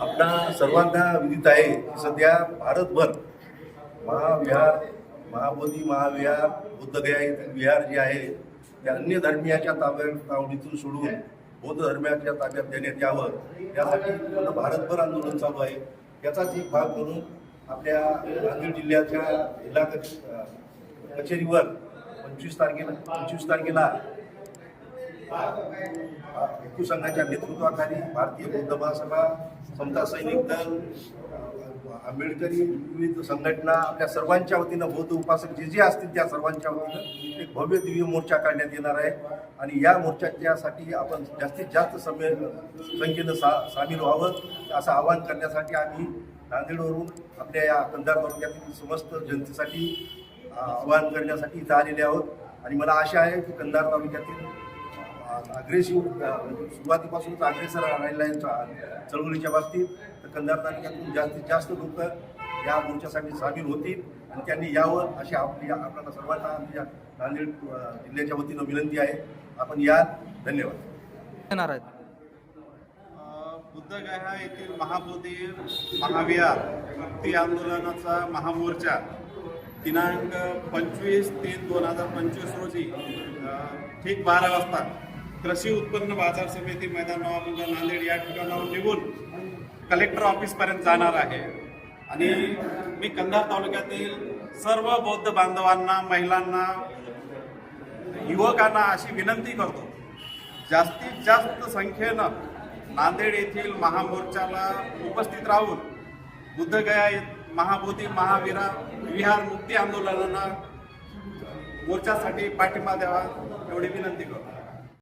आपणा सर्वांना विदित आहे. सध्या भारतभर महाविहार महाबोधी महाविहार बुद्धगया येथील विहार जे आहे ते अन्य धर्मियाच्या ताब्यात तावडीतून सोडून बौद्ध धर्मियाच्या ताब्यात देण्यात यावं. यासाठी भारतभर आंदोलन चालू आहे. याचाच एक भाग म्हणून आपल्या नांदेड जिल्ह्याच्या जिल्हा कचेरीवर पंचवीस तारखेला पंचवीस तारखेला हिंदू संघाच्या नेतृत्वाखाली भारतीय बौद्ध महासभा समता सैनिक दल आंबेडकरी विविध संघटना आपल्या सर्वांच्या वतीनं बौद्ध उपासक जे जे असतील त्या सर्वांच्या वतीनं एक भव्य दिव्य मोर्चा काढण्यात येणार आहे. आणि या मोर्चाच्यासाठी आपण जास्तीत जास्त समे संख्येनं सा सामील व्हावं असं आवाहन करण्यासाठी आम्ही नांदेडवरून आपल्या या कंधार तालुक्यातील समस्त जनतेसाठी आवाहन करण्यासाठी इथं आलेले आहोत. आणि मला आशा आहे की कंधार तालुक्यातील अग्रेसिव्ह सुरुवातीपासूनच अग्रेसर राहिला यांच्या चळवळीच्या बाबतीत. तर कंधार तालुक्यातून जास्तीत जास्त लोक या मोर्चासाठी सामील होतील आणि त्यांनी यावं अशी आपली आपल्याला सर्वांना आमच्या नांदेड जिल्ह्याच्या वतीनं विनंती आहे. आपण या. धन्यवाद. येणार आहेत. बुद्धगया येथील महाबोधी महाविहार मुक्ती आंदोलनाचा महामोर्चा. दिनांक पंचवीस तीन दोन हजार पंचवीस रोजी ठीक बारा वाजता कृषी उत्पन्न बाजार समिती मैदान नवाबुंगा नांदेड या ठिकाणाहून निघून कलेक्टर ऑफिसपर्यंत जाणार आहे. आणि मी कंधार तालुक्यातील सर्व बौद्ध बांधवांना महिलांना युवकांना अशी विनंती करतो जास्तीत जास्त संख्येनं नांदेड येथील महामोर्चाला उपस्थित राहून बुद्धगया महाबोधी महावीरा विहार मुक्ती आंदोलनाला मोर्चासाठी पाठिंबा द्यावा एवढी विनंती करतो.